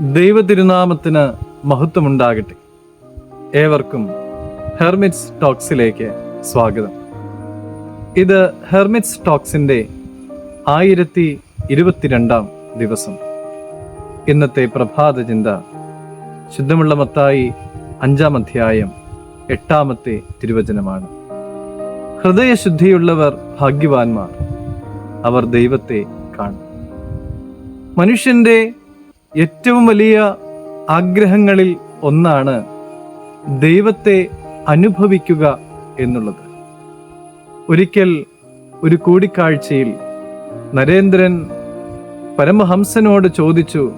ദൈവ തിരുനാമത്തിന് മഹത്വമുണ്ടാകട്ടെ. ഏവർക്കും ഹെർമിറ്റ്സ് ടോക്സിലേക്ക് സ്വാഗതം. ഇത് ഹെർമിറ്റ്സ് ടോക്സിന്റെ ആയിരത്തി ഇരുപത്തിരണ്ടാം ദിവസം. ഇന്നത്തെ പ്രഭാത ചിന്ത ശുദ്ധമുള്ള മത്തായി അഞ്ചാം അധ്യായം എട്ടാമത്തെ തിരുവചനമാണ്. ഹൃദയശുദ്ധിയുള്ളവർ ഭാഗ്യവാന്മാർ അവർ ദൈവത്തെ കാണും. മനുഷ്യന്റെ ഏറ്റവും വലിയ ആഗ്രഹങ്ങളിൽ ഒന്നാണ് ദൈവത്തെ അനുഭവിക്കുക എന്നുള്ളത്. ഒരിക്കൽ ഒരു കൂടിക്കാഴ്ചയിൽ നരേന്ദ്രൻ പരമഹംസനോട് ചോദിച്ചു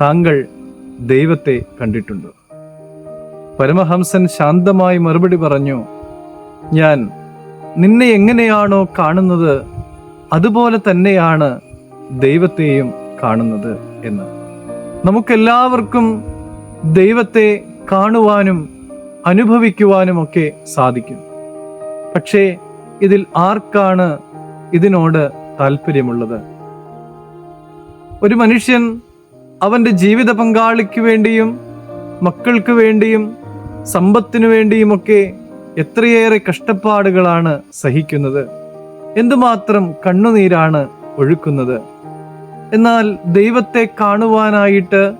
താങ്കൾ ദൈവത്തെ കണ്ടിട്ടുണ്ടോ? പരമഹംസൻ ശാന്തമായി മറുപടി പറഞ്ഞു ഞാൻ നിന്നെ എങ്ങനെയാണോ കാണുന്നത് അതുപോലെ തന്നെയാണ് ദൈവത്തെയും കാണുന്നത് എന്ന്. നമുക്കെല്ലാവർക്കും ദൈവത്തെ കാണുവാനും അനുഭവിക്കുവാനും ഒക്കെ സാധിക്കും. പക്ഷേ ഇതിൽ ആർക്കാണ് ഇതിനോട് താല്പര്യമുള്ളത് ഒരു മനുഷ്യൻ അവന്റെ ജീവിത പങ്കാളിക്ക് വേണ്ടിയും മക്കൾക്ക് വേണ്ടിയും സമ്പത്തിനു വേണ്ടിയുമൊക്കെ എത്രയേറെ കഷ്ടപ്പാടുകളാണ് സഹിക്കുന്നത്. എന്തുമാത്രം കണ്ണുനീരാണ് ഒഴുക്കുന്നത്? എന്നാൽ ദൈവത്തെ കാണുവാനായിട്ട്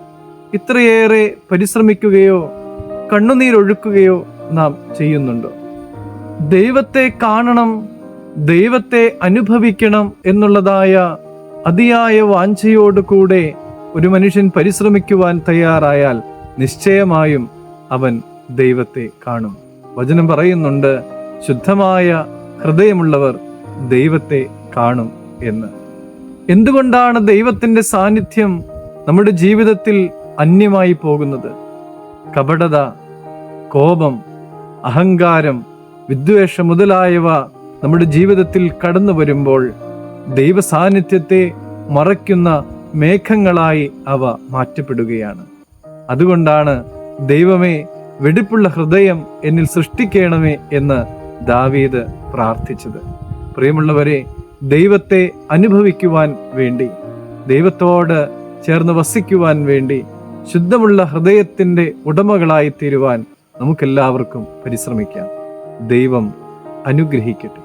ഇത്രയേറെ പരിശ്രമിക്കുകയോ കണ്ണുനീരൊഴുക്കുകയോ നാം ചെയ്യുന്നുണ്ട്. ദൈവത്തെ കാണണം ദൈവത്തെ അനുഭവിക്കണം എന്നുള്ളതായ അതിയായ വാഞ്ചയോടുകൂടെ ഒരു മനുഷ്യൻ പരിശ്രമിക്കുവാൻ തയ്യാറായാൽ നിശ്ചയമായും അവൻ ദൈവത്തെ കാണും. വചനം പറയുന്നുണ്ട് ശുദ്ധമായ ഹൃദയമുള്ളവർ ദൈവത്തെ കാണും എന്ന്. എന്തുകൊണ്ടാണ് ദൈവത്തിന്റെ സാന്നിധ്യം നമ്മുടെ ജീവിതത്തിൽ അന്യമായി പോകുന്നത്? കപടത കോപം അഹങ്കാരം വിദ്വേഷം മുതലായവ നമ്മുടെ ജീവിതത്തിൽ കടന്നു വരുമ്പോൾ ദൈവ സാന്നിധ്യത്തെ മറയ്ക്കുന്ന മേഘങ്ങളായി അവ മാറ്റപ്പെടുകയാണ്. അതുകൊണ്ടാണ് ദൈവമേ വെടിപ്പുള്ള ഹൃദയം എന്നിൽ സൃഷ്ടിക്കണമേ എന്ന് ദാവീദ് പ്രാർത്ഥിച്ചത്. പ്രിയമുള്ളവരെ ദൈവത്തെ അനുഭവിക്കുവാൻ വേണ്ടി ദൈവത്തോട് ചേർന്ന് വസിക്കുവാൻ വേണ്ടി ശുദ്ധമുള്ള ഹൃദയത്തിന്റെ ഉടമകളായി തീരുവാൻ നമുക്കെല്ലാവർക്കും പരിശ്രമിക്കാം. ദൈവം അനുഗ്രഹിക്കട്ടെ.